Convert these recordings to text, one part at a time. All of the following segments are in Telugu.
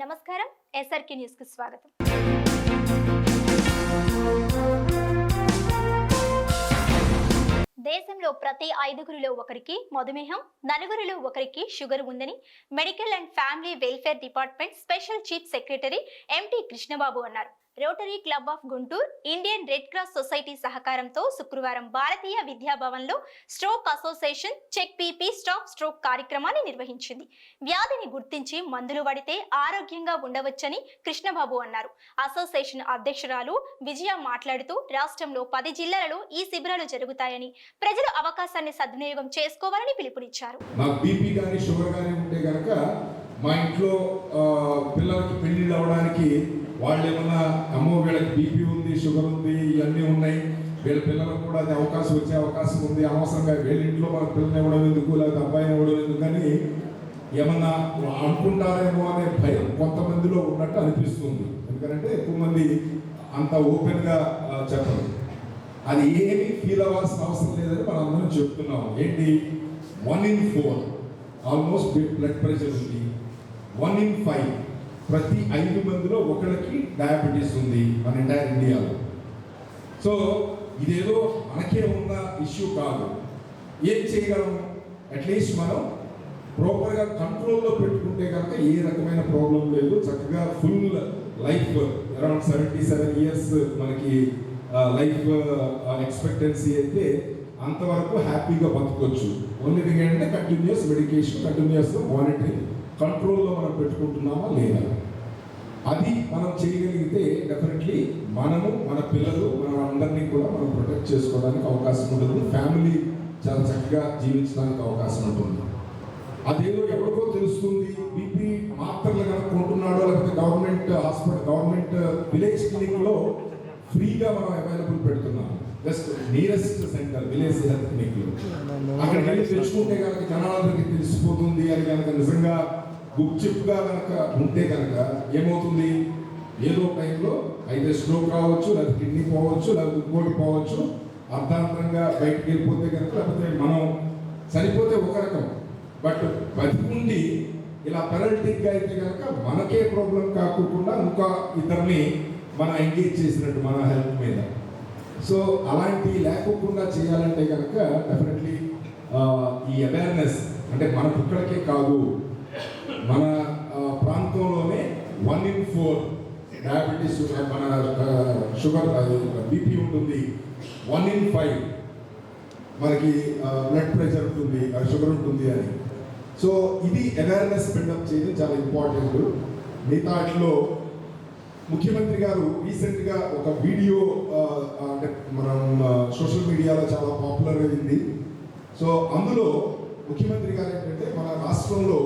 నమస్కారం. ఎస్ఆర్కే న్యూస్కు స్వాగతం. దేశంలో ప్రతి ఐదుగురిలో ఒకరికి మధుమేహం నలుగురిలో ఒకరికి షుగర్ ఉందని medical and family welfare department special chief secretary M T Krishna Babu అన్నారు. Rotary club of Guntur Indian red cross society సహకారంతో శుక్రవారం భారతీయ విద్యాభవన్లో stroke association check BP stop stroke కార్యక్రమాన్ని నిర్వహించింది. వ్యాధిని గుర్తించి మందులు పడితే ఆరోగ్యంగా ఉండవచ్చని కృష్ణబాబు అన్నారు. అసోసియేషన్ అధ్యక్షురాలు విజయ మాట్లాడుతూ రాష్ట్రంలో పది జిల్లాలలో ఈ శిబిరాలు జరుగుతాయని ప్రజలు అవకాశాన్ని సద్వినియోగం చేసుకోవాలని పిలుపునిచ్చారు. మా ఇంట్లో పిల్లలకి పెళ్ళి అవ్వడానికి వాళ్ళు ఏమన్నా అమ్మో వీళ్ళకి బీపీ ఉంది షుగర్ ఉంది ఇవన్నీ ఉన్నాయి. వీళ్ళ పిల్లలకు కూడా అది అవకాశం వచ్చే అవకాశం ఉంది. అనవసరంగా వీళ్ళ ఇంట్లో మన పిల్లల్ని ఇవ్వడం ఎందుకు? లేకపోతే అబ్బాయిని ఇవ్వడం ఎందుకు? అని ఏమన్నా అనుకుంటారేమో అనే భయం కొంతమందిలో ఉన్నట్టు అనిపిస్తుంది. ఎందుకంటే ఎక్కువ మంది అంత ఓపెన్గా చెప్పరు. అది ఏమి ఫీల్ అవ్వాల్సిన అవసరం లేదని మనం అందరం చెప్తున్నాం. ఏంటి? One in four almost blood pressure ఉంది. వన్ ఇన్ ఫైవ్ ప్రతి ఐదు మందిలో ఒకరికి డయాబెటీస్ ఉంది మన ఎంటైర్ ఇండియాలో. సో ఇదేదో మనకే ఉన్న ఇష్యూ కాదు. ఏం చేయగలం? అట్లీస్ట్ మనం ప్రాపర్గా కంట్రోల్లో పెట్టుకుంటే కనుక ఏ రకమైన ప్రాబ్లం లేదు. చక్కగా full life around seventy seven years మనకి లైఫ్ ఎక్స్పెక్టెన్సీ అయితే అంతవరకు హ్యాపీగా బతకొచ్చు. ఓన్లీ థింగ్ ఏంటంటే కంటిన్యూస్ మెడికేషన్ కంటిన్యూస్ మానిటరింగ్ కంట్రోల్లో మనం పెట్టుకుంటున్నామా లేదా? అది మనం చేయగలిగితే డెఫినెట్లీ మనము మన పిల్లలు మన అందరినీ కూడా మనం ప్రొటెక్ట్ చేసుకోవడానికి అవకాశం ఉంటుంది. ఫ్యామిలీ చాలా చక్కగా జీవించడానికి అవకాశం ఉంటుంది. అదేదో ఎవరికో తెలుస్తుంది. బీపీ మాత్రలు కనుక్కుంటున్నాడో లేకపోతే గవర్నమెంట్ హాస్పిటల్ గవర్నమెంట్ విలేజ్ క్లినిక్లో ఫ్రీగా మనం అవైలబుల్ పెడుతున్నాం. Just nearest centre village health క్లినిక్లో అక్కడ వెళ్ళి తెచ్చుకుంటే కనుక జనాలందరికీ తెలిసిపోతుంది. అని కనుక నిజంగా గుప్చిప్గా కనుక ఉంటే కనుక ఏమవుతుంది? ఏదో టైంలో అయితే స్ట్రోక్ రావచ్చు లేకపోతే కిడ్నీ పోవచ్చు లేకపోతే ఇంకోటి పోవచ్చు అర్ధాంతరంగా బయటికి వెళ్ళిపోతే కనుక లేకపోతే మనం చనిపోతే ఒక రకం. బట్ బతికుండి ఇలా పెరల్టిక్గా అయితే కనుక మనకే ప్రాబ్లం కాకుండా ఇంకా ఇతరుని మనం ఎంగేజ్ చేసినట్టు మన హెల్త్ మీద. సో అలాంటివి లేకోకుండా చేయాలంటే కనుక డెఫినెట్లీ ఈ అవేర్నెస్ అంటే మన కుక్కలకే కాదు. మన ప్రాంతంలోనే వన్ ఇన్ ఫోర్ డయాబెటీస్ మన షుగర్ బీపీ ఉంటుంది. వన్ ఇన్ ఫైవ్ మనకి బ్లడ్ ప్రెషర్ ఉంటుంది షుగర్ ఉంటుంది అని. సో ఇది అవేర్నెస్ బిల్డప్ చేయడం చాలా ఇంపార్టెంట్ మిగతా వాటిలో ముఖ్యమంత్రి గారు రీసెంట్గా ఒక వీడియో అంటే మనం సోషల్ మీడియాలో చాలా పాపులర్ అయింది. సో అందులో ముఖ్యమంత్రి గారు ఏంటంటే మన రాష్ట్రంలో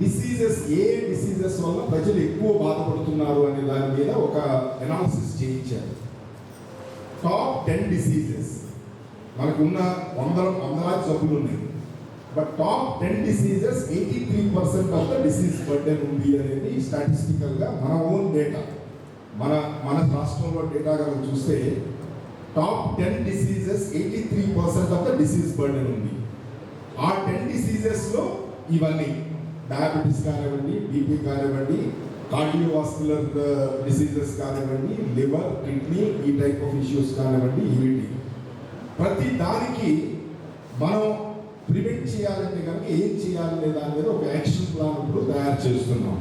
డిసీజెస్ ఏ డిసీజెస్ వల్ల ప్రజలు ఎక్కువ బాధపడుతున్నారు అనే దాని మీద ఒక అనాలిసిస్ చేయించారు. టాప్ టెన్ డిసీజెస్ మనకు ఉన్న వందల వందలాది జబ్బులు ఉన్నాయి. But top ten diseases eighty three percent of the disease burden ఉంది అనేది స్టాటిస్టికల్గా మన ఓన్ డేటా మన మన రాష్ట్రంలో డేటా కనుక చూస్తే top ten diseases eighty three percent of the disease burden ఉంది. ఆ టెన్ డిసీజెస్లో ఇవన్నీ డయాబెటీస్ కానివ్వండి బీపీ కానివ్వండి కార్డియోవాస్కులర్ uh, డిసీజెస్ కానివ్వండి లివర్ కిడ్నీ ఈ టైప్ ఆఫ్ ఇష్యూస్ కానివ్వండి ఇవిటి ప్రతి దానికి మనం ప్రివెంట్ చేయాలంటే కనుక ఏం చేయాలనే దాని మీద ఒక యాక్షన్ ప్లాన్ ఇప్పుడు తయారు చేస్తున్నాం.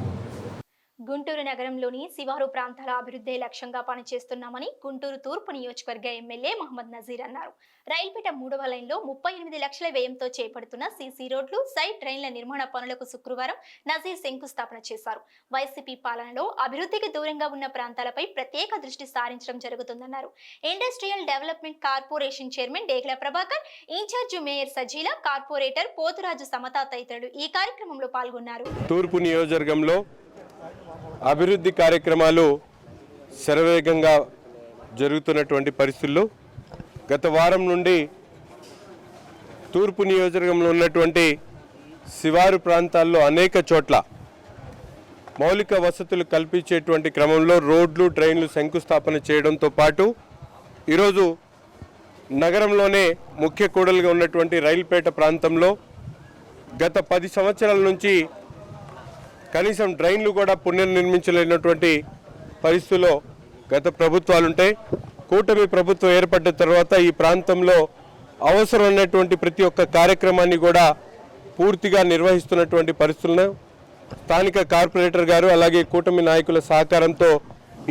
గుంటూరు నగరంలోని శివారు ప్రాంతాల అభివృద్ధి లక్ష్యంగా పనిచేస్తున్నామని గుంటూరు తూర్పు నియోజకవర్గ ఎమ్మెల్యే మహమ్మద్ నజీర్ అన్నారు. రైల్పేట మూడవ లైన్లో ముప్పై ఎనిమిది లక్షల వ్యయంతో చేపడుతున్న సీసీ రోడ్లు సైడ్ డ్రైన్ల నిర్మాణ పనులకు శుక్రవారం నజీర్ శంకుస్థాపన చేశారు. వైసీపీ పాలనలో అభివృద్ధికి దూరంగా ఉన్న ప్రాంతాలపై ప్రత్యేక దృష్టి సారించడం జరుగుతుందన్నారు. Industrial development corporation chairman Degala Prabhakar incharge mayor Sajeela corporator Poturaju Samatha తదితరులు ఈ కార్యక్రమంలో పాల్గొన్నారు. తూర్పు నియోజకవర్గంలో అభివృద్ధి కార్యక్రమాలు శరవేగంగా జరుగుతున్నటువంటి పరిస్థితుల్లో గత వారం నుండి తూర్పు నియోజకవర్గంలో ఉన్నటువంటి శివారు ప్రాంతాల్లో అనేక చోట్ల మౌలిక వసతులు కల్పించేటువంటి క్రమంలో రోడ్లు ట్రైన్లు శంకుస్థాపన చేయడంతో పాటు ఈరోజు నగరంలోనే ముఖ్య కూడలుగా ఉన్నటువంటి రైల్పేట ప్రాంతంలో గత పది సంవత్సరాల నుంచి కనీసం డ్రైన్లు కూడా పునర్నిర్మించలేనటువంటి పరిస్థితుల్లో గత ప్రభుత్వాలుంటాయి కూటమి ప్రభుత్వం ఏర్పడ్డ తర్వాత ఈ ప్రాంతంలో అవసరం ఉన్నటువంటి ప్రతి ఒక్క కార్యక్రమాన్ని కూడా పూర్తిగా నిర్వహిస్తున్నటువంటి పరిస్థితులను స్థానిక కార్పొరేటర్ గారు అలాగే కూటమి నాయకుల సహకారంతో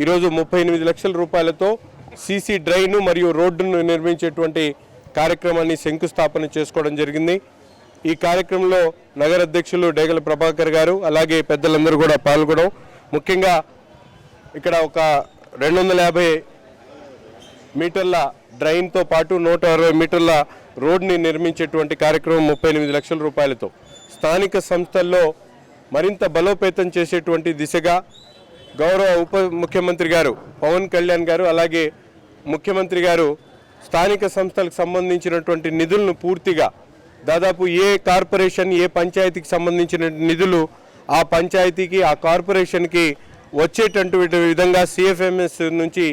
ఈరోజు ముప్పై ఎనిమిది లక్షల రూపాయలతో సీసీ డ్రైను మరియు రోడ్డును నిర్మించేటువంటి కార్యక్రమాన్ని శంకుస్థాపన చేసుకోవడం జరిగింది. ఈ కార్యక్రమంలో నగర అధ్యక్షులు డేగల ప్రభాకర్ గారు అలాగే పెద్దలందరూ కూడా పాల్గొనడం. ముఖ్యంగా ఇక్కడ ఒక రెండు వందల యాభై మీటర్ల డ్రైన్తో పాటు నూట అరవై మీటర్ల రోడ్ని నిర్మించేటువంటి కార్యక్రమం ముప్పై ఎనిమిది లక్షల రూపాయలతో. స్థానిక సంస్థల్లో మరింత బలోపేతం చేసేటువంటి దిశగా గౌరవ ఉప ముఖ్యమంత్రి గారు పవన్ కళ్యాణ్ గారు అలాగే ముఖ్యమంత్రి గారు స్థానిక సంస్థలకు సంబంధించినటువంటి నిధులను పూర్తిగా దాదాపు ఏ కార్పొరేషన్ ఏ పంచాయతీకి సంబంధించిన నిధులు ఆ పంచాయతీకి ఆ కార్పొరేషన్కి వచ్చేటటువంటి విధంగా సిఎఫ్ఎంఎస్ నుంచి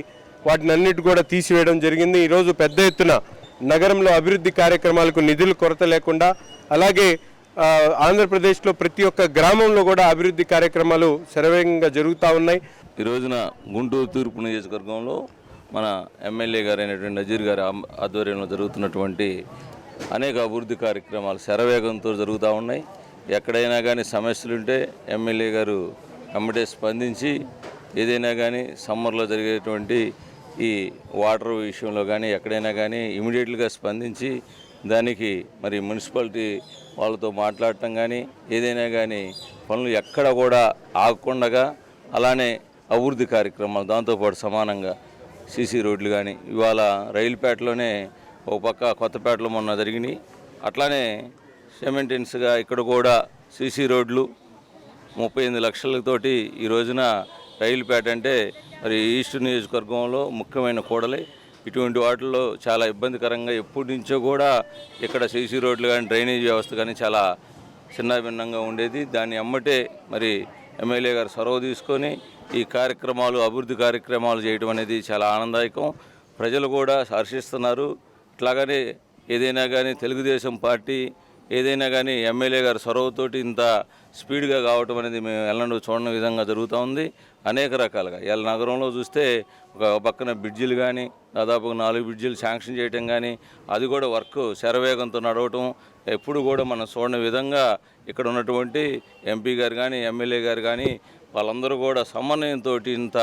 వాటిని అన్నిటి కూడా తీసివేయడం జరిగింది. ఈరోజు పెద్ద ఎత్తున నగరంలో అభివృద్ధి కార్యక్రమాలకు నిధులు కొరత లేకుండా అలాగే ఆంధ్రప్రదేశ్లో ప్రతి ఒక్క గ్రామంలో కూడా అభివృద్ధి కార్యక్రమాలు శరవేగంగా జరుగుతూ ఉన్నాయి. ఈ రోజున గుంటూరు తూర్పు నియోజకవర్గంలో మన ఎమ్మెల్యే గారైనటువంటి నజీర్ గారి ఆధ్వర్యంలో జరుగుతున్నటువంటి అనేక అభివృద్ధి కార్యక్రమాలు శరవేగంతో జరుగుతూ ఉన్నాయి. ఎక్కడైనా కానీ సమస్యలుంటే ఎమ్మెల్యే గారు వెంబడే స్పందించి ఏదైనా కానీ సమ్మర్లో జరిగేటువంటి ఈ వాటర్ విషయంలో కానీ ఎక్కడైనా కానీ ఇమీడియట్గా స్పందించి దానికి మరి మున్సిపాలిటీ వాళ్ళతో మాట్లాడటం కానీ ఏదైనా కానీ పనులు ఎక్కడ కూడా ఆగకుండా అలానే అభివృద్ధి కార్యక్రమాలు దాంతోపాటు సమానంగా సీసీ రోడ్లు కానీ ఇవాళ రైలుపేటలోనే ఒక పక్క కొత్తపేటలో మొన్న జరిగినాయి. అట్లానే సెమెంటెన్స్గా ఇక్కడ కూడా సీసీ రోడ్లు ముప్పై ఎనిమిది లక్షలతోటి ఈ రోజున రైలుపేట అంటే మరి ఈస్ట్ నియోజకవర్గంలో ముఖ్యమైన కూడలి. ఇటువంటి వాటిల్లో చాలా ఇబ్బందికరంగా ఎప్పటి నుంచో కూడా ఇక్కడ సీసీ రోడ్లు కానీ డ్రైనేజ్ వ్యవస్థ కానీ చాలా చిన్నభిన్నంగా ఉండేది. దాన్ని అమ్మటే మరి ఎమ్మెల్యే గారు సొరవ తీసుకొని ఈ కార్యక్రమాలు అభివృద్ధి కార్యక్రమాలు చేయడం అనేది చాలా ఆనందదాయకం. ప్రజలు కూడా హర్షిస్తున్నారు. ఇట్లాగనే ఏదైనా కానీ తెలుగుదేశం పార్టీ ఏదైనా కానీ ఎమ్మెల్యే గారి సొరవతోటి ఇంత స్పీడ్గా కావటం అనేది మేము ఎల్లనూ చూడని విధంగా జరుగుతూ ఉంది. అనేక రకాలుగా. ఇలా నగరంలో చూస్తే ఒక పక్కన బ్రిడ్జిలు కానీ దాదాపు నాలుగు బ్రిడ్జిలు శాంక్షన్ చేయటం కానీ అది కూడా వర్క్ శరవేగంతో నడవటం ఎప్పుడు కూడా మనం చూడని విధంగా ఇక్కడ ఉన్నటువంటి ఎంపీ గారు కానీ ఎమ్మెల్యే గారు కానీ వాళ్ళందరూ కూడా సమన్వయంతో ఇంత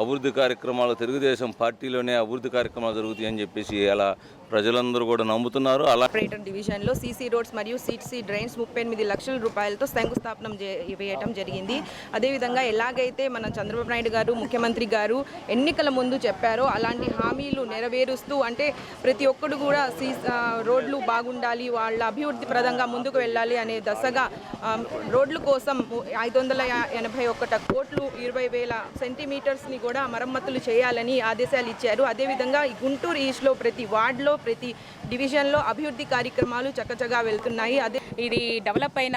అభివృద్ధి కార్యక్రమాలు తెలుగుదేశం పార్టీలోనే అభివృద్ధి కార్యక్రమాలు జరుగుతాయని చెప్పేసి అలా ప్రజలందరూ కూడా నమ్ముతున్నారు. అలా ఆపరేటర్ డివిజన్లో సీసీ రోడ్స్ మరియు సీసీ డ్రైన్స్ ముప్పై ఎనిమిది లక్షల రూపాయలతో శంకుస్థాపనం చే- వేయటం జరిగింది. అదేవిధంగా ఎలాగైతే మన చంద్రబాబు నాయుడు గారు ముఖ్యమంత్రి గారు ఎన్నికల ముందు చెప్పారో అలాంటి హామీలు నెరవేరుస్తూ అంటే ప్రతి ఒక్కడు కూడా సీ రోడ్లు బాగుండాలి వాళ్ళ అభివృద్ధి ప్రదంగా ముందుకు వెళ్ళాలి అనే దశగా రోడ్ల కోసం ఐదు వందల ఎనభై ఒకట కోట్లు ఇరవై వేల సెంటీమీటర్స్ని కూడా మరమ్మతులు చేయాలని ఆదేశాలు ఇచ్చారు. అదేవిధంగా గుంటూరు ఈస్ట్లో ప్రతి వార్డులో ప్రతి డివిజన్లో అభివృద్ధి కార్యక్రమాలు చక్కచగా వెళ్తున్నాయి. అదే ఇది డెవలప్ అయిన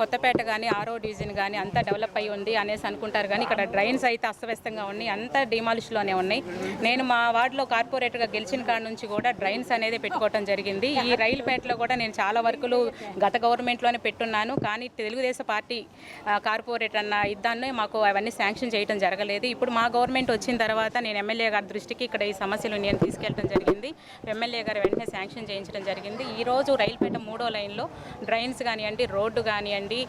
కొత్తపేట కానీ ఆరో డివిజన్ కానీ అంతా డెవలప్ అయి ఉంది అనేసి అనుకుంటారు. కానీ ఇక్కడ డ్రైన్స్ అయితే అస్తవ్యస్తంగా ఉన్నాయి. అంతా డిమాలిష్లోనే ఉన్నాయి. నేను మా వార్డులో కార్పొరేటర్గా గెలిచిన కాడ నుంచి కూడా డ్రైన్స్ అనేది పెట్టుకోవడం జరిగింది. ఈ రైలుపేటలో కూడా నేను చాలా వర్కులు గత గవర్నమెంట్లోనే పెట్టున్నాను. కానీ తెలుగుదేశం పార్టీ కార్పొరేట్ కార్పొరేటర్ అన్న ఇద్దాన్ని మాకు అవన్నీ శాంక్షన్ చేయడం జరగలేదు. ఇప్పుడు మా గవర్నమెంట్ వచ్చిన తర్వాత నేను ఎమ్మెల్యే గారి దృష్టికి ఇక్కడ ఈ సమస్యలు నేను తీసుకెళ్ళడం జరిగింది. ఎమ్మెల్యే గారు వెంటనే శాంక్షన్ చేయించడం జరిగింది. ఈరోజు రైల్పేట రైలుపేట మూడో లైన్లో డ్రైన్స్ కానివ్వండి రోడ్డు కానివ్వండి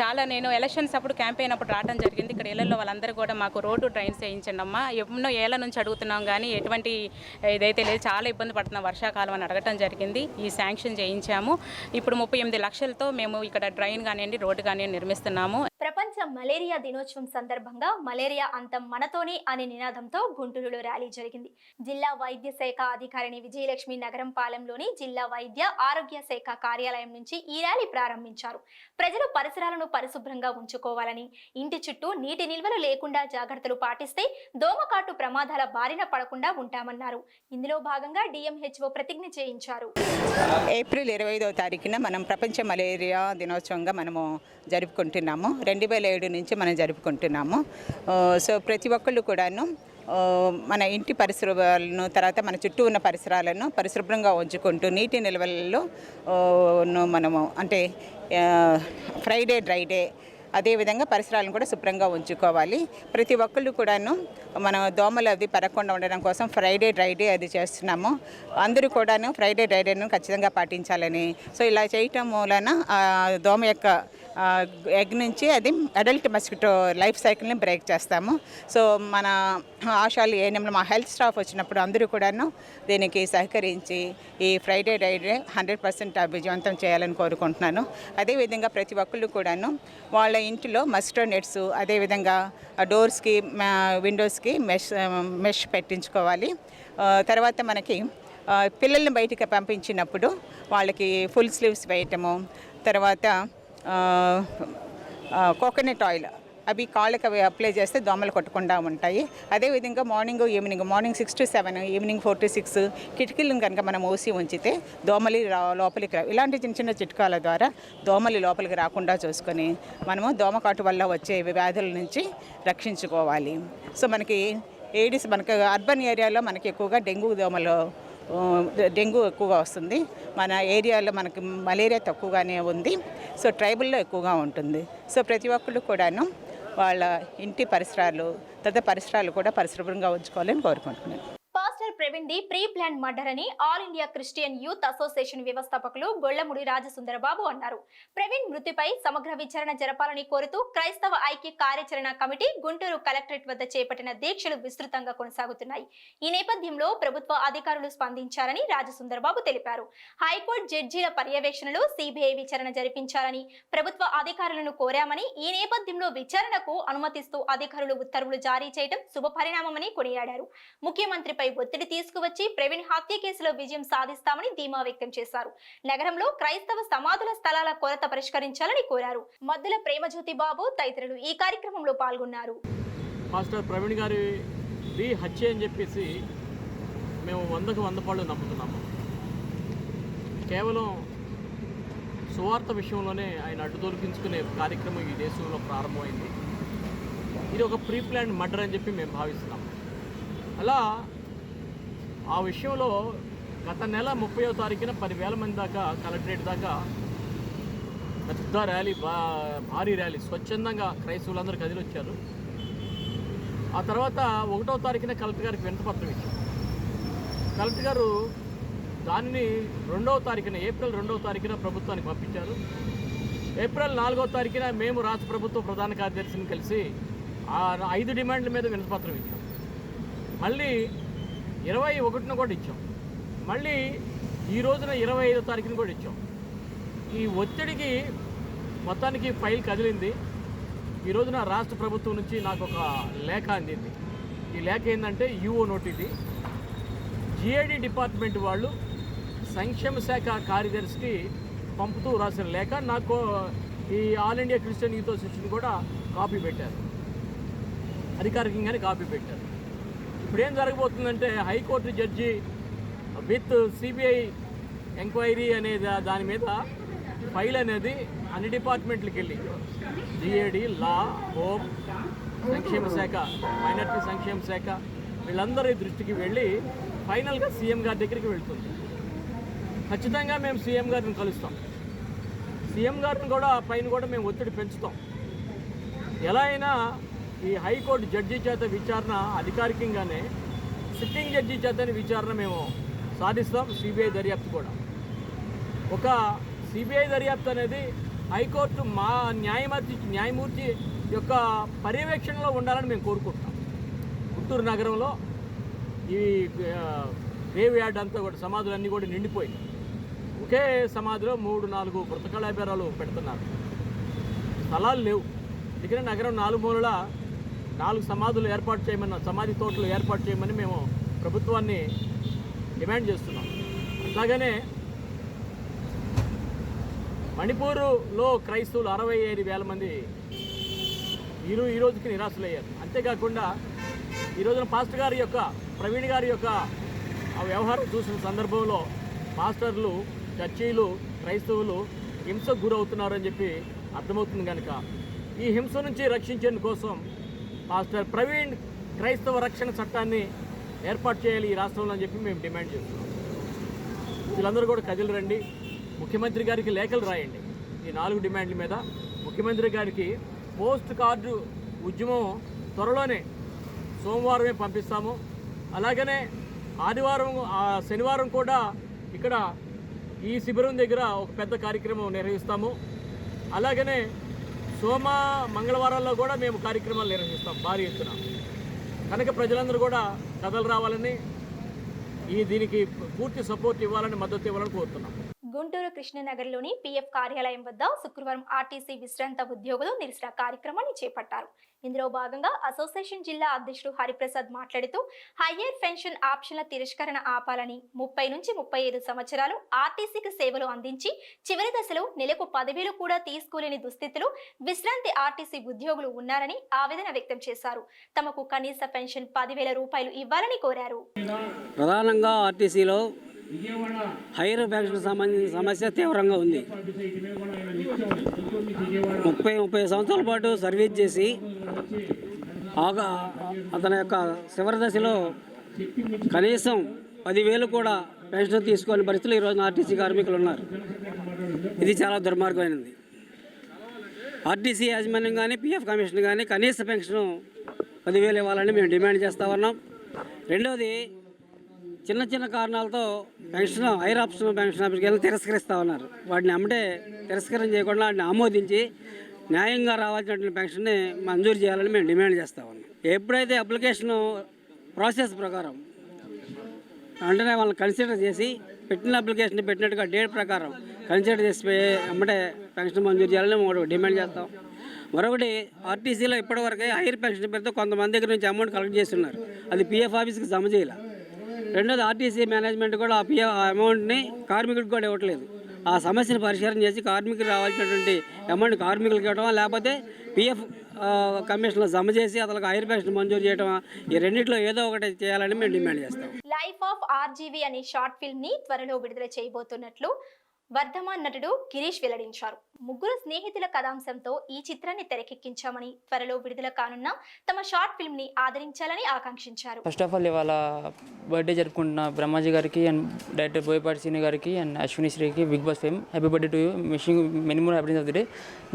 చాలా నేను ఎలక్షన్స్ అప్పుడు క్యాంపెయిన్ అప్పుడు రావడం జరిగింది. ఇక్కడ ఇళ్ళలో వాళ్ళందరూ కూడా మాకు రోడ్డు డ్రైన్స్ వేయించండి అమ్మా. ఎన్నో ఏళ్ళ నుంచి అడుగుతున్నాం కానీ ఎటువంటి ఇదైతే లేదు. చాలా ఇబ్బంది పడుతున్నాం వర్షాకాలం అని అడగటం జరిగింది. ఈ శాంక్షన్ చేయించాము. ఇప్పుడు ముప్పై ఎనిమిది లక్షలతో మేము ఇక్కడ డ్రైన్ కానివ్వండి రోడ్డు కానివ్వండి నిర్మిస్తున్నాము. ప్రపంచ మలేరియా దినోత్సవం సందర్భంగా మలేరియా అంతం మనతోనే అనే నినాదంతో గుంటూరులో ర్యాలీ జరిగింది. జిల్లా వైద్య శాఖ అధికారిని విజయలక్ష్మి నగరం పాలెంలోని జిల్లా వైద్య ఆరోగ్య శాఖ కార్యాలయం నుంచి ఈ ర్యాలీ ప్రారంభించారు. ప్రజలు పరిసరాలను పరిశుభ్రంగా ఉంచుకోవాలని ఇంటి చుట్టూ నీటి నిల్వలు లేకుండా జాగ్రత్తలు పాటిస్తే దోమకాటు ప్రమాదాల బారిన పడకుండా ఉంటామన్నారు. ఇందులో భాగంగా డిఎంహెచ్ఓ ప్రతిజ్ఞ చేయించారు. ఏప్రిల్ ఇరవై ఐదవ తారీఖున మనం ప్రపంచ మలేరియా దినోత్సవంగా మనము జరుపుకుంటున్నాము. రెండు వేల ఏడు నుంచి మనం జరుపుకుంటున్నాము. సో ప్రతి ఒక్కళ్ళు కూడాను మన ఇంటి పరిసరాలను తర్వాత మన చుట్టూ ఉన్న పరిసరాలను పరిశుభ్రంగా ఉంచుకుంటూ నీటి నిల్వలలో ను మనము అంటే ఫ్రైడే డ్రైడే అదేవిధంగా పరిసరాలను కూడా శుభ్రంగా ఉంచుకోవాలి. ప్రతి ఒక్కళ్ళు కూడాను మనం దోమలు అది పెరగకుండా ఉండడం కోసం ఫ్రైడే డ్రైడే అది చేస్తున్నాము. అందరూ కూడాను ఫ్రైడే డ్రైడేను ఖచ్చితంగా పాటించాలని. సో ఇలా చేయటం మూలన దోమ యొక్క ఎగ్ నుంచి అది అడల్ట్ మస్కిటో లైఫ్ సైకిల్ని బ్రేక్ చేస్తాము. సో మన ఆశాలు ఏఎన్ఎంలో మా హెల్త్ స్టాఫ్ వచ్చినప్పుడు అందరూ కూడాను దీనికి సహకరించి ఈ ఫ్రైడే డ్రైడే హండ్రెడ్ పర్సెంట్ విజయవంతం చేయాలని కోరుకుంటున్నాను. అదేవిధంగా ప్రతి ఒక్కళ్ళు కూడాను వాళ్ళ ఇంటిలో మస్కిటో నెట్స్ అదేవిధంగా డోర్స్కి విండోస్కి మెష్ మెష్ పెట్టించుకోవాలి. తర్వాత మనకి పిల్లల్ని బయటికి పంపించినప్పుడు వాళ్ళకి ఫుల్ స్లీవ్స్ వేయటము తర్వాత కోకోనట్ ఆయిల్ అవి కాళ్ళకి అవి అప్లై చేస్తే దోమలు కొట్టకుండా ఉంటాయి. అదేవిధంగా morning evening morning six to seven evening four to six కిటికీలను కనుక మనం మూసి ఉంచితే దోమలు లోపలికి రా ఇలాంటి చిన్న చిన్న చిట్కాల ద్వారా దోమలు లోపలికి రాకుండా చూసుకొని మనము దోమకాటు వల్ల వచ్చే వ్యాధుల నుంచి రక్షించుకోవాలి. సో మనకి ఏడిస్ మనకి అర్బన్ ఏరియాలో మనకి ఎక్కువగా డెంగ్యూ దోమలు డెంగ్యూ ఎక్కువగా వస్తుంది. మన ఏరియాలో మనకి మలేరియా తక్కువగానే ఉంది. సో ట్రైబల్లో ఎక్కువగా ఉంటుంది. సో ప్రతి ఒక్కళ్ళు కూడాను వాళ్ళ ఇంటి పరిసరాలు తదితర పరిసరాలు కూడా పరిశుభ్రంగా ఉంచుకోవాలని కోరుకుంటున్నాను. Praveen the pre plan murder అని all India Christian youth association వ్యవస్థాపకులు గొళ్ళముడి రాజసుందరబాబు అన్నారు. ప్రవీణ్ మృతిపై సమగ్ర విచారణ జరపాలని కోరుతూ క్రైస్తవ ఐక్య కార్యాచరణ కమిటీ గుంటూరు కలెక్టరేట్ వద్ద చేపట్టిన దీక్షలు విస్తృతంగా కొనసాగుతున్నాయి. ఈ నేపథ్యంలో ప్రభుత్వ అధికారులు స్పందించారని రాజసుందరబాబు తెలిపారు. హైకోర్టు జడ్జీల పర్యవేక్షణలో సిబిఐ విచారణ జరిపించాలని ప్రభుత్వ అధికారులను కోరామని ఈ నేపథ్యంలో విచారణకు అనుమతిస్తూ అధికారులు ఉత్తర్వులు జారీ చేయడం శుభపరిణామమని కొనియాడారు. ముఖ్యమంత్రిపై ఒత్తిడి తీసుకువచ్చి ప్రవీణ్ హత్య కేసులో విజయం సాధిస్తామని ధీమా వ్యక్తం చేశారు. నగరంలో క్రైస్తవ సమాధుల స్థలాల కొరత పరిష్కరించాలని కోరారు. మద్దుల ప్రేమజ్యోతి బాబు తదితరులు ఈ కార్యక్రమంలో పాల్గొన్నారు. మాస్టర్ ప్రవీణ్ గారి ది హత్య అని చెప్పేసి మేము వందకు వంద పాళ్ళు నమ్ముతున్నాము. కేవలం సువార్త విషయంలోనే ఆయన అడ్డు తొలగించుకునే కార్యక్రమం ఈ దేశంలో ప్రారంభమైంది. ఇది ఒక ప్రీ ప్లాన్ మర్డర్ అని చెప్పి మేము భావిస్తున్నాం అలా ఆ విషయంలో గత నెల ముప్పయో తారీఖున పదివేల మంది దాకా కలెక్టరేట్ దాకా పెద్ద ర్యాలీ బా భారీ ర్యాలీ స్వచ్ఛందంగా క్రైస్తవులందరూ కదిలి వచ్చారు ఆ తర్వాత ఒకటో తారీఖున కలెక్టర్ గారికి వినతపత్రం ఇచ్చారు. కలెక్టర్ గారు దానిని రెండవ తారీఖున ఏప్రిల్ రెండవ తారీఖున ప్రభుత్వానికి పంపించారు. ఏప్రిల్ నాలుగో తారీఖున మేము రాష్ట్ర ప్రభుత్వ ప్రధాన కార్యదర్శిని కలిసి ఆ ఐదు డిమాండ్ల మీద వినతపత్రం ఇచ్చాం. మళ్ళీ ఇరవై ఒకటిన కూడా ఇచ్చాం. మళ్ళీ ఈ రోజున ఇరవై ఐదో తారీఖున కూడా ఇచ్చాం. ఈ ఒత్తిడికి మొత్తానికి ఫైల్ కదిలింది. ఈ రోజున రాష్ట్ర ప్రభుత్వం నుంచి నాకు ఒక లేఖ అందింది. ఈ లేఖ ఏంటంటే యూఓ నోటిది ఇది జిఐడి డిపార్ట్మెంట్ వాళ్ళు సంక్షేమ శాఖ కార్యదర్శికి పంపుతూ రాసిన లేఖ. నాకు ఈ all India Christian youth association కూడా కాపీ పెట్టారు. అధికారికంగానే కాపీ పెట్టారు. ఇప్పుడు ఏం జరగబోతుందంటే high court judge with CBI enquiry అనే దాని మీద ఫైల్ అనేది అన్ని డిపార్ట్మెంట్లకి వెళ్ళి జిఏడి లా హోమ్ సంక్షేమ శాఖ మైనార్టీ సంక్షేమ శాఖ వీళ్ళందరి దృష్టికి వెళ్ళి ఫైనల్గా సీఎం గారి దగ్గరికి వెళ్తుంది. ఖచ్చితంగా మేము సీఎం గారిని కలుస్తాం. సీఎం గారిని కూడా పైన కూడా మేము ఒత్తిడి పెంచుతాం. ఎలా అయినా ఈ హైకోర్టు జడ్జి చేత విచారణ అధికారికంగానే సిట్టింగ్ జడ్జి చేతని విచారణ మేము సాధిస్తాం సిబిఐ దర్యాప్తు కూడా. ఒక సిబిఐ దర్యాప్తు అనేది హైకోర్టు మా న్యాయమూర్తి న్యాయమూర్తి యొక్క పర్యవేక్షణలో ఉండాలని మేము కోరుకుంటున్నాం. గుంటూరు నగరంలో ఈ గ్రేవ్ యార్డ్ అంతా కూడా సమాధులన్నీ కూడా నిండిపోయి ఒకే సమాధిలో మూడు నాలుగు మృతకళాభారాలు పెడుతున్నారు. స్థలాలు లేవు. ఎందుకంటే నగరం నాలుగు మూలల నాలుగు సమాధులు ఏర్పాటు చేయమని సమాధి తోటలు ఏర్పాటు చేయమని మేము ప్రభుత్వాన్ని డిమాండ్ చేస్తున్నాం. అట్లాగనే మణిపూరులో క్రైస్తవులు అరవై ఐదు వేల మంది ఈరో ఈ రోజుకి నిరాశలయ్యారు. అంతేకాకుండా ఈ రోజున పాస్టర్ గారి యొక్క ప్రవీణ్ గారి యొక్క ఆ వ్యవహారం చూసిన సందర్భంలో పాస్టర్లు చర్చీలు క్రైస్తవులు హింసకు గురవుతున్నారని చెప్పి అర్థమవుతుంది కనుక ఈ హింస నుంచి రక్షించేందుకోసం పాస్టర్ ప్రవీణ్ క్రైస్తవ రక్షణ చట్టాన్ని ఏర్పాటు చేయాలి ఈ రాష్ట్రంలో అని చెప్పి మేము డిమాండ్ చేస్తున్నాం. వీళ్ళందరూ కూడా కదిలి రండి. ముఖ్యమంత్రి గారికి లేఖలు రాయండి. ఈ నాలుగు డిమాండ్ల మీద ముఖ్యమంత్రి గారికి పోస్ట్ కార్డు ఉద్యమం త్వరలోనే సోమవారమే పంపిస్తాము. అలాగనే ఆదివారం శనివారం కూడా ఇక్కడ ఈ శిబిరం దగ్గర ఒక పెద్ద కార్యక్రమం నిర్వహిస్తాము. అలాగనే సోమ మంగళవారాల్లో కూడా మేము కార్యక్రమాలు నిర్వహిస్తాం భారీ ఎత్తున. కనుక ప్రజలందరూ కూడా కథలు రావాలని ఈ దీనికి పూర్తి సపోర్ట్ ఇవ్వాలని మద్దతు ఇవ్వాలని కోరుతున్నాం. గుంటూరు కృష్ణనగర్లోని పీఎఫ్ కార్యాలయం వద్ద శుక్రవారం ఆర్టీసీ విశ్రాంత ఉద్యోగులు నిరసన కార్యక్రమాన్ని చేపట్టారు. ఇందులో భాగంగా అసోసియేషన్ జిల్లా అధ్యక్షుడు హరిప్రసాద్ మాట్లాడుతూ హయ్యర్ పెన్షన్ ఆప్షన్ల తిరస్కరణ ఆపాలని ముప్పై నుంచి ముప్పై ఐదు సంవత్సరాలు ఆర్టీసీకి సేవలు అందించి చివరి దశలో నెలకు పదివేలు కూడా తీసుకోలేని దుస్థితిలో విశ్రాంతి ఆర్టీసీ ఉద్యోగులు ఉన్నారని ఆవేదన వ్యక్తం చేశారు. తమకు కనీస పెన్షన్ పదివేల రూపాయలు ఇవ్వాలని కోరారు. ప్రధానంగా ఆర్టీసీలో హైర్ పెన్షన్ సంబంధించిన సమస్య తీవ్రంగా ఉంది. ముప్పై ముప్పై సంవత్సరాల పాటు సర్వీస్ చేసి ఆగా అతని యొక్క చివరి దశలో కనీసం పదివేలు కూడా పెన్షన్ తీసుకోని పరిస్థితులు ఈరోజు ఆర్టీసీ కార్మికులు ఉన్నారు. ఇది చాలా దుర్మార్గమైనది. ఆర్టీసీ యాజమాన్యం కానీ పిఎఫ్ కమిషన్ కానీ కనీస పెన్షన్ పదివేలు ఇవ్వాలని మేము డిమాండ్ చేస్తా ఉన్నాం. రెండవది చిన్న చిన్న కారణాలతో పెన్షన్ హైర్ ఆప్షన్ పెన్షన్ ఆఫీస్కి వెళ్ళి తిరస్కరిస్తూ ఉన్నారు. వాటిని అమ్మటే తిరస్కరణ చేయకుండా వాటిని ఆమోదించి న్యాయంగా రావాల్సినటువంటి పెన్షన్ని మంజూరు చేయాలని మేము డిమాండ్ చేస్తూ ఉన్నాం. ఎప్పుడైతే అప్లికేషన్ ప్రాసెస్ ప్రకారం వెంటనే వాళ్ళని కన్సిడర్ చేసి పెట్టిన అప్లికేషన్ పెట్టినట్టుగా డేట్ ప్రకారం కన్సిడర్ చేసి అమ్మటే పెన్షన్ మంజూరు చేయాలని మేము డిమాండ్ చేస్తాం. మరొకటి ఆర్టీసీలో ఇప్పటివరకే హైర్ పెన్షన్ పేరుతో కొంతమంది దగ్గర నుంచి అమౌంట్ కలెక్ట్ చేస్తున్నారు అది పిఎఫ్ ఆఫీస్కి జమ చేయాలి. రెండోది ఆర్టీసీ మేనేజ్మెంట్ కూడా ఆ పిఎఫ్ అమౌంట్ని కార్మికుడికి కూడా ఇవ్వట్లేదు. ఆ సమస్యను పరిష్కారం చేసి కార్మికులు రావాల్సినటువంటి అమౌంట్ కార్మికులకి ఇవ్వటమా లేకపోతే పిఎఫ్ కమిషన్లో జమ చేసి అతనికి హైర్ పెన్షన్ మంజూరు చేయటమా ఈ రెండిట్లో ఏదో ఒకటి చేయాలని మేము డిమాండ్ చేస్తాం. లైఫ్ ఆఫ్ ఆర్జీవి అనే షార్ట్ ఫిల్మ్ని త్వరలో విడుదల చేయబోతున్నట్లు వర్ధమాన్ నటుడు గిరీష్ వెల్లడించారు. ముగ్గురు స్నేహితుల కథాంశంతో ఈ చిత్రాన్ని తెరకెక్కించామని త్వరలో విడుదల కానున్న తమ షార్ట్ ఫిల్మ్ని ఆదరించాలని ఆకాంక్షించారు. ఫస్ట్ ఆఫ్ ఆల్ ఇవాళ బర్త్డే జరుపుకుంటున్న బ్రహ్మాజీ గారికి అండ్ డైరెక్టర్ బోయపాటి సీని గారికి and Ashwini శ్రీకి big boss fame. Happy birthday to you missing many more happiness of the day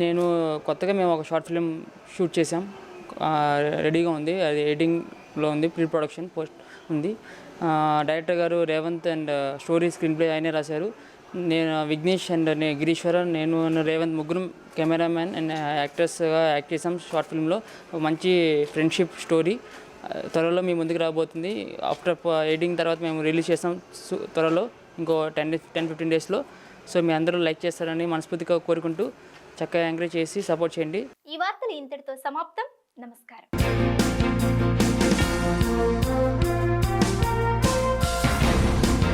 నేను కొత్తగా మేము ఒక షార్ట్ ఫిల్మ్ షూట్ చేసాం రెడీగా ఉంది. అది ఎడిటింగ్లో ఉంది ప్రీ ప్రొడక్షన్ పోస్ట్ ఉంది డైరెక్టర్ గారు Revanth and story screenplay ఆయనే రాశారు. నేను విఘ్నేష్ అండ్ నే గిరీశ్వరన్ నేను రేవంత్ ముగ్గురు కెమెరామ్యాన్ అండ్ యాక్టర్స్గా యాక్ట్ చేసాం షార్ట్ ఫిల్మ్లో. మంచి ఫ్రెండ్షిప్ స్టోరీ. త్వరలో మీ ముందుకు రాబోతుంది. ఆఫ్టర్ ఎడిటింగ్ తర్వాత మేము రిలీజ్ చేస్తాం. త్వరలో ఇంకో టెన్ డేస్ టెన్ ఫిఫ్టీన్ డేస్లో. సో మీ అందరూ లైక్ చేస్తారని మనస్ఫూర్తిగా కోరుకుంటూ చక్కగా ఎంకరేజ్ చేసి సపోర్ట్ చేయండి. ఈ వార్తలు ఇంతటితో సమాప్తం. నమస్కారం.